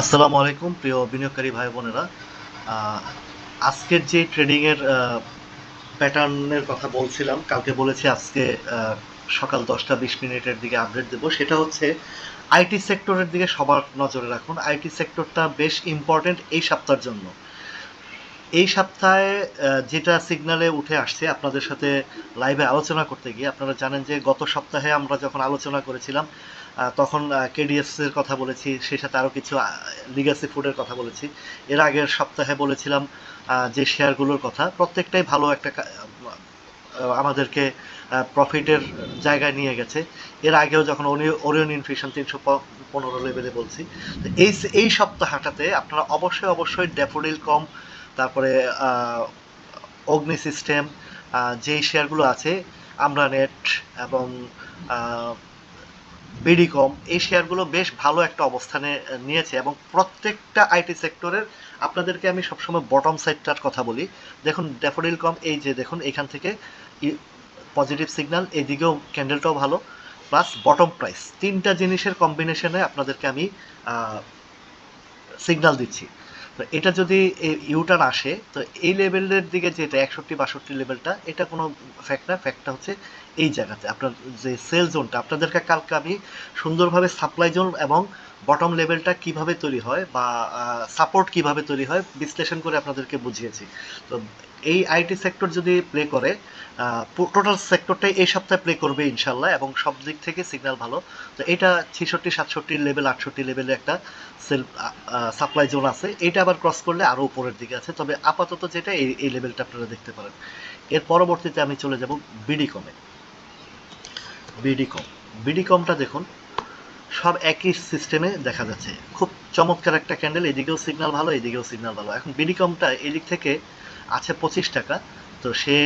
আসসালামু আলাইকুম, প্রিয় বিনিয়োগকারী ভাই বোনেরা। আজকের যে ট্রেডিংয়ের প্যাটার্নের কথা বলছিলাম, কালকে বলেছি আজকে সকাল দশটা বিশ মিনিটের দিকে আপডেট দেব। সেটা হচ্ছে আইটি সেক্টরের দিকে সবার নজরে রাখুন। আইটি সেক্টরটা বেশ ইম্পর্টেন্ট এই সপ্তাহের জন্য। এই সপ্তাহে যেটা সিগনালে উঠে আসছে আপনাদের সাথে লাইভে আলোচনা করতে গিয়ে, আপনারা জানেন যে গত সপ্তাহে আমরা যখন আলোচনা করেছিলাম তখন কেডিএস এর কথা বলেছি, সেই সাথে আরও কিছু লিগাসি ফুডের কথা বলেছি। এর আগের সপ্তাহে বলেছিলাম যে শেয়ারগুলোর কথা, প্রত্যেকটাই ভালো একটা আমাদেরকে প্রফিটের জায়গায় নিয়ে গেছে। এর আগেও যখন ওরিয়ন ইনফিউশন তিনশো পনেরো লেভেলে বলছি, তো এই এই সপ্তাহটাতে আপনারা অবশ্যই অবশ্যই ড্যাফোডিল কম তারপরে অগ্নি সিস্টেম যেই শেয়ারগুলো আছে আমরা নেট এবং বিডিকম, এই শেয়ারগুলো বেশ ভালো একটা অবস্থানে নিয়েছে এবং প্রত্যেকটা আইটি সেক্টরের আপনাদেরকে আমি সবসময় বটম সাইডটার কথা বলি। দেখুন ড্যাফোডিল কম এই যে দেখুন, এখান থেকে পজিটিভ সিগন্যাল এদিকেও ক্যান্ডেলটাও ভালো প্লাস বটম প্রাইস তিনটা জিনিসের কম্বিনেশনে আপনাদেরকে আমি সিগন্যাল দিচ্ছি। তো এটা যদি ইউটার আসে, তো এই লেভেলের দিকে যেটা, একষট্টি, বাষট্টি লেভেলটা, এটা কোনো ফ্যাক্ট না। ফ্যাক্টটা হচ্ছে এই জায়গাতে। আপনার যে সেল জোনটা আপনাদেরকে কালকে আমি সুন্দরভাবে সাপ্লাই জোন এবং বটম লেভেলটা কীভাবে তৈরি হয় বা সাপোর্ট কীভাবে তৈরি হয়, বিশ্লেষণ করে আপনাদেরকে বুঝিয়েছি। তো এই আইটি সেক্টর যদি প্লে করে টোটাল সেক্টরটাই এই সপ্তাহে প্লে করবে ইনশাল্লাহ এবং সব দিক থেকে সিগন্যাল ভালো। তো এটা ছেষট্টি, সাতষট্টি লেভেল আটষট্টি লেভেলে একটা সেল সাপ্লাই জোন আছে। এটা আবার ক্রস করলে আরও উপরের দিকে আছে। তবে আপাতত যেটা এই এই লেভেলটা আপনারা দেখতে পারেন। এর পরবর্তীতে আমি চলে যাব বিডিকমে বিডিকম বিডিকমটা দেখুন। সব একই সিস্টেমে দেখা যাচ্ছে। খুব চমৎকার একটা ক্যান্ডেল এদিকেও সিগন্যাল ভালো, এদিকেও সিগনাল ভালো। এখন বিডিকমটা এদিক থেকে আছে পঁচিশ টাকা। তো সে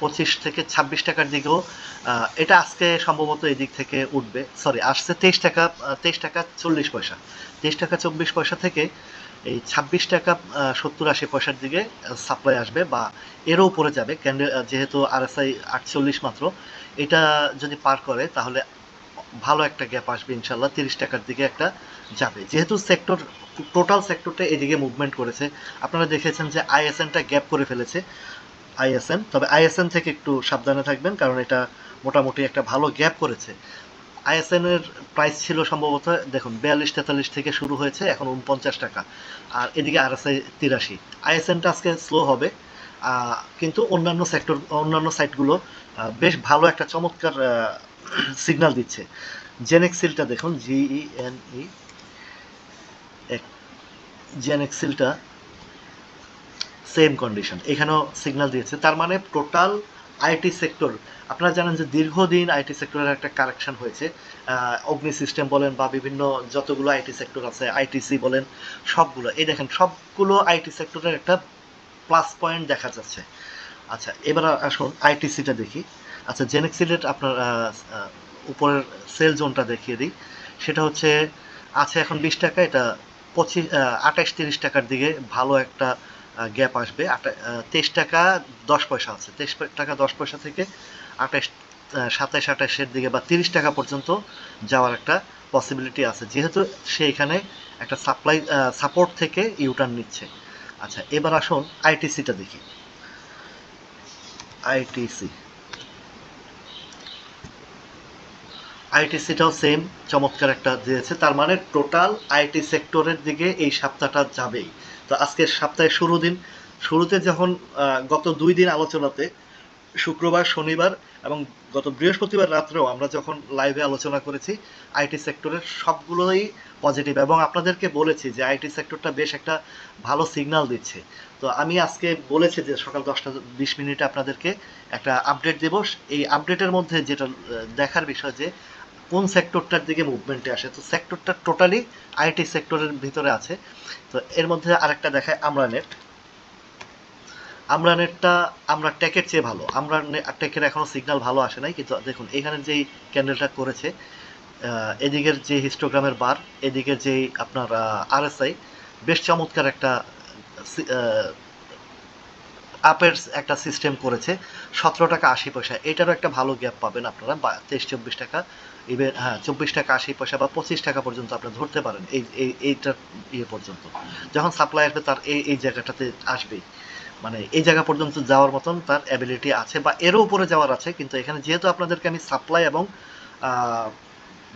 পঁচিশ থেকে ছাব্বিশ টাকার দিকেও এটা আজকে সম্ভবত এদিক থেকে উঠবে। সরি আসছে তেইশ টাকা তেইশ টাকা চল্লিশ পয়সা। তেইশ টাকা চব্বিশ পয়সা থেকে এই ছাব্বিশ টাকা সত্তর আশি পয়সার দিকে সাপ্লাই আসবে বা এরও উপরে যাবে। ক্যান্ডেল যেহেতু আরএসআই আটচল্লিশ মাত্র, এটা যদি পার করে তাহলে ভালো একটা গ্যাপ আসবে ইনশাল্লাহ তিরিশ টাকার দিকে একটা যাবে। যেহেতু সেক্টর টোটাল সেক্টরটা এদিকে মুভমেন্ট করেছে, আপনারা দেখেছেন যে আইএসএনটা গ্যাপ করে ফেলেছে আইএসএন তবে আইএসএন থেকে একটু সাবধানে থাকবেন, কারণ এটা মোটামুটি একটা ভালো গ্যাপ করেছে। আইএসএন এর প্রাইস ছিল সম্ভবত, দেখুন, বিয়াল্লিশ, তেতাল্লিশ থেকে শুরু হয়েছে, এখন উনপঞ্চাশ টাকা। আর এদিকে আর আরএসআই তিরাশি। আইএসএনটা আজকে স্লো হবে কিন্তু অন্যান্য সেক্টর অন্যান্য সাইটগুলো বেশ ভালো একটা চমৎকার সিগন্যাল দিচ্ছে। জেনেক্সিলটা দেখুন জিই এন ই জেনেক্সিলটা সেম কন্ডিশন এখানেও সিগনাল দিয়েছে। তার মানে টোটাল আইটি সেক্টর আপনারা জানেন যে দীর্ঘদিন আইটি সেক্টরের একটা কারেকশন হয়েছে। অগ্নি সিস্টেম বলেন বা বিভিন্ন যতগুলো আইটি সেক্টর আছে আইটিসি বলেন, সবগুলো। এই দেখেন, সবগুলো আইটি সেক্টরের একটা প্লাস পয়েন্ট দেখা যাচ্ছে। আচ্ছা এবার আসুন আইটিসিটা দেখি। আচ্ছা জেনেক্সিলেট আপনার উপরের সেল জোনটা দেখিয়ে দিই। সেটা হচ্ছে, আছে এখন বিশ টাকা, এটা পঁচিশ আঠাশ, তিরিশ টাকার দিকে ভালো একটা গ্যাপ আসবে। তেইশ টাকা, দশ পয়সা আছে। তেইশ টাকা, দশ পয়সা থেকে আঠাশ সাতাশ, আঠাশের দিকে বা তিরিশ টাকা পর্যন্ত যাওয়ার একটা পসিবিলিটি আছে। যেহেতু সে এখানে একটা সাপ্লাই সাপোর্ট থেকে ইউটার্ন নিচ্ছে। আচ্ছা এবার আসুন আইটিসিটা দেখি। আইটিসি আইটিসিটাও সেম চমৎকার একটা দিয়েছে তার মানে টোটাল আইটি সেক্টরের দিকে এই সপ্তাহটা যাবেই। তো আজকের সপ্তাহের শুরু দিন। শুরুতে যখন গত দুই দিন আলোচনাতে, শুক্রবার, শনিবার এবং গত বৃহস্পতিবার রাত্রেও আমরা যখন লাইভে আলোচনা করেছি, আইটি সেক্টরের সবগুলোই পজিটিভ এবং আপনাদেরকে বলেছি যে আইটি সেক্টরটা বেশ একটা ভালো সিগন্যাল দিচ্ছে। তো আমি আজকে বলেছি যে সকাল দশটা বিশ মিনিটে আপনাদেরকে একটা আপডেট দেব। এই আপডেটের মধ্যে যেটা দেখার বিষয় যে কোন সেক্টরটার দিকে মুভমেন্টে আসে? তো সেক্টরটা টোটালি আইটি সেক্টরের ভিতরে আছে। তো এর মধ্যে আরেকটা দেখায় আমরা নেট আমরা নেটটা আমরা টেকের চেয়ে ভালো। আমরা টেকের এখনও সিগন্যাল ভালো আসে নাই, কিন্তু দেখুন, এখানে যেই ক্যান্ডেলটা করেছে এদিকের যে হিস্টোগ্রামের বার এদিকে যেই আপনার আরএসআই বেশ চমৎকার একটা আপের একটা সিস্টেম করেছে, সতেরো টাকা আশি পয়সা। এটারও একটা ভালো গ্যাপ পাবেন আপনারা তেইশ, চব্বিশ টাকা ইভেন হ্যাঁ চব্বিশ টাকা আশি পয়সা বা পঁচিশ টাকা পর্যন্ত আপনি ধরতে পারেন এই এই এইটার ইয়ে পর্যন্ত। যখন সাপ্লাই আসবে, তার এই এই জায়গাটাতে আসবেই। মানে এই জায়গা পর্যন্ত যাওয়ার মতন তার অ্যাবিলিটি আছে, বা এরও উপরে যাওয়ার আছে, কিন্তু এখানে যেহেতু আপনাদেরকে আমি সাপ্লাই এবং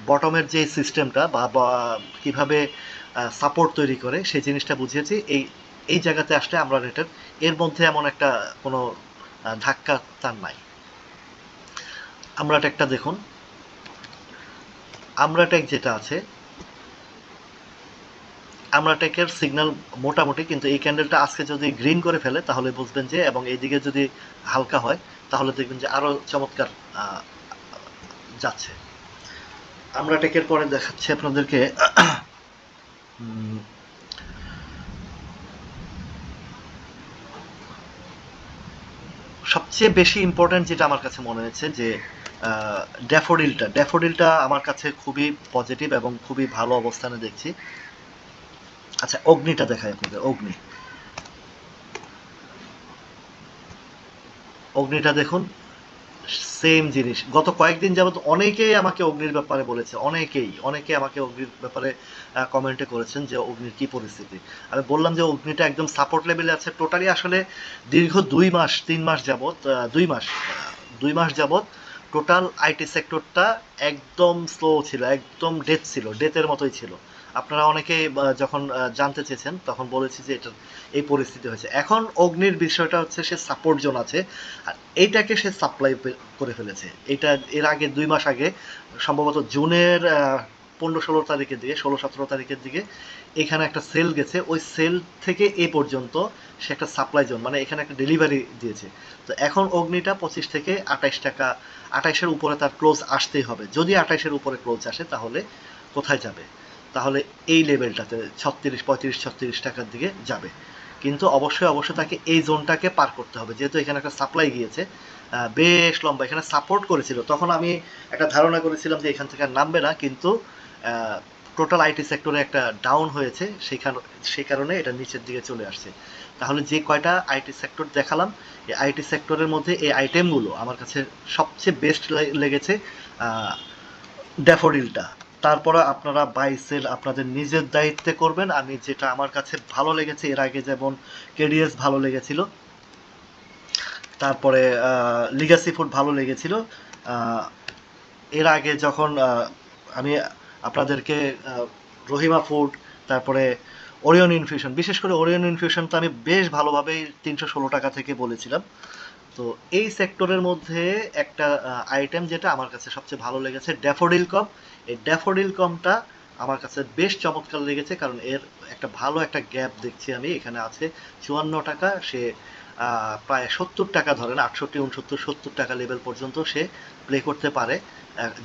বটমের যে সিস্টেমটা বা, বা- কীভাবে সাপোর্ট তৈরি করে, সেই জিনিসটা বুঝিয়েছি, এই এই জায়গাতে আসলে আমরা রেটের এর মধ্যে এমন একটা কোনো ধাক্কা তার নাই। আমরা একটা দেখুন। আমরা টেক যেটা আছে, আমরা টেকের সিগন্যাল মোটামুটি, কিন্তু এই ক্যান্ডেলটা আজকে যদি গ্রিন করে ফেলে, তাহলে বুঝবেন যে, এবং এইদিকে যদি হালকা হয়, তাহলে দেখবেন যে আরও চমৎকার যাচ্ছে। আমরা টেকের পরে দেখাচ্ছি আপনাদেরকে। সবচেয়ে বেশি ইম্পর্ট্যান্ট যেটা আমার কাছে মনে হয়েছে যে ড্যাফোডিলটা ড্যাফোডিলটা আমার কাছে খুবই পজিটিভ এবং খুবই ভালো অবস্থানে দেখছি। আচ্ছা অগ্নিটা দেখায় আপনাদের, অগ্নি। অগ্নিটা দেখুন। সেম জিনিস। গত কয়েকদিন যাবত অনেকেই আমাকে অগ্নির ব্যাপারে বলেছে অনেকেই অনেকে আমাকে অগ্নির ব্যাপারে কমেন্টে করেছেন যে অগ্নির কি পরিস্থিতি। আমি বললাম যে অগ্নিটা একদম সাপোর্ট লেভেলে আছে। টোটালি আসলে দীর্ঘ দুই মাস তিন মাস আহ, দুই মাস দুই মাস যাবত টোটাল আইটি সেক্টরটা একদম স্লো ছিল একদম ডেথ ছিল ডেথের মতোই ছিল। আপনারা অনেকে যখন জানতে চেয়েছেন, তখন বলেছি যে এটা, এই পরিস্থিতি হয়েছে। এখন অগ্নির বিষয়টা হচ্ছে সে সাপোর্ট জোন আছে, আর এইটাকে সে সাপ্লাই করে ফেলেছে। এটা এর আগে, দুই মাস আগে, সম্ভবত জুনের পনেরো ষোলো তারিখের দিকে, ষোলো সতেরো তারিখের দিকে, এখানে একটা সেল গেছে। ওই সেল থেকে এ পর্যন্ত সে একটা সাপ্লাই জোন মানে এখানে একটা ডেলিভারি দিয়েছে। তো এখন অগ্নিটা পঁচিশ থেকে আঠাইশ টাকা, আঠাইশের উপরে তার ক্লোজ আসতেই হবে। যদি আঠাইশের উপরে ক্লোজ আসে, তাহলে কোথায় যাবে? তাহলে এই লেভেলটাতে ছত্রিশ, পঁয়ত্রিশ, ছত্রিশ টাকার দিকে যাবে। কিন্তু অবশ্যই অবশ্যই তাকে এই জোনটাকে পার করতে হবে। যেহেতু এখানে একটা সাপ্লাই গিয়েছে বেশ লম্বা। এখানে সাপোর্ট করেছিল। তখন আমি একটা ধারণা করেছিলাম যে এখান থেকে আর নামবে না। কিন্তু টোটাল আইটি সেক্টরে একটা ডাউন হয়েছে। সেখান সেই কারণে এটা নিচের দিকে চলে আসছে। তাহলে যে কয়টা আইটি সেক্টর দেখালাম, এই আইটি সেক্টরের মধ্যে এই আইটেমগুলো আমার কাছে সবচেয়ে বেস্ট লেগেছে ড্যাফোডিলটা। তারপরে আপনারা বাই সেল আপনাদের নিজের দায়িত্বে করবেন। আমি যেটা আমার কাছে ভালো লেগেছে, এর আগে যেমন কেডিএস ভালো লেগেছিল, তারপরে লিগাসি ফুড ভালো লেগেছিল এর আগে যখন আমি আপনাদেরকে রহিমা ফুড তারপরে ওরিয়ন ইনফিউশন বিশেষ করে ওরিয়ন ইনফিউশন তো আমি বেশ ভালোভাবেই তিনশো ষোলো টাকা থেকে বলেছিলাম। তো এই সেক্টরের মধ্যে একটা আইটেম যেটা আমার কাছে সবচেয়ে ভালো লেগেছে ড্যাফোডিল কম এই ড্যাফোডিল কমটা আমার কাছে বেশ চমৎকার লেগেছে, কারণ এর একটা ভালো একটা গ্যাপ দেখছি আমি। এখানে আছে চুয়ান্ন টাকা, সে প্রায় সত্তর টাকা ধরেন, আটষট্টি, উনসত্তর, সত্তর টাকা লেভেল পর্যন্ত সে প্লে করতে পারে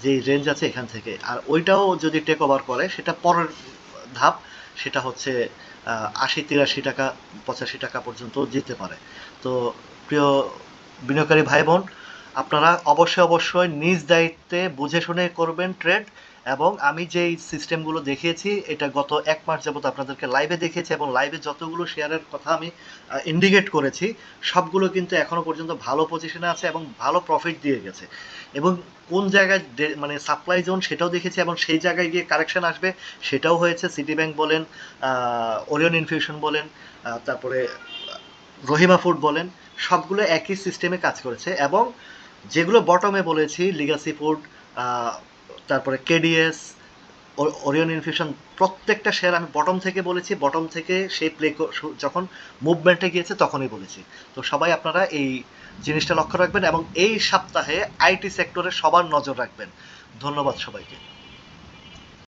যে রেঞ্জ আছে এখান থেকে। আর ওইটাও যদি টেক ওভার করে, সেটা পরের ধাপ, সেটা হচ্ছে আশি, তিরাশি টাকা, পঁচাশি টাকা পর্যন্ত যেতে পারে। তো প্রিয় বিনিয়োগকারী ভাই বোন আপনারা অবশ্যই অবশ্যই নিজ দায়িত্বে বুঝে শুনে করবেন ট্রেড এবং আমি যেই সিস্টেমগুলো দেখিয়েছি, এটা গত এক মাস যাবত আপনাদেরকে লাইভে দেখিয়েছি এবং লাইভে যতগুলো শেয়ারের কথা আমি ইন্ডিকেট করেছি, সবগুলো কিন্তু এখনও পর্যন্ত ভালো পজিশনে আছে এবং ভালো প্রফিট দিয়ে গেছে। এবং কোন জায়গায় মানে সাপ্লাই জোন সেটাও দেখেছি এবং সেই জায়গায় গিয়ে কারেকশন আসবে, সেটাও হয়েছে সিটি ব্যাংক বলেন ওরিয়ন ইনফিউশন বলেন তারপরে রহিমা ফুড বলেন, সবগুলো একই সিস্টেমে কাজ করেছে এবং যেগুলো বটমে বলেছি লিগাসি ফুড তারপরে কেডিএস ওরিয়ন ইনফিউশন প্রত্যেকটা শেয়ার আমি বটম থেকে বলেছি, বটম থেকে সেই প্লে যখন মুভমেন্টে গিয়েছে তখনই বলেছি। তো সবাই আপনারা এই জিনিসটা লক্ষ্য রাখবেন এবং এই সপ্তাহে আইটি সেক্টরে সবার নজর রাখবেন। ধন্যবাদ সবাইকে।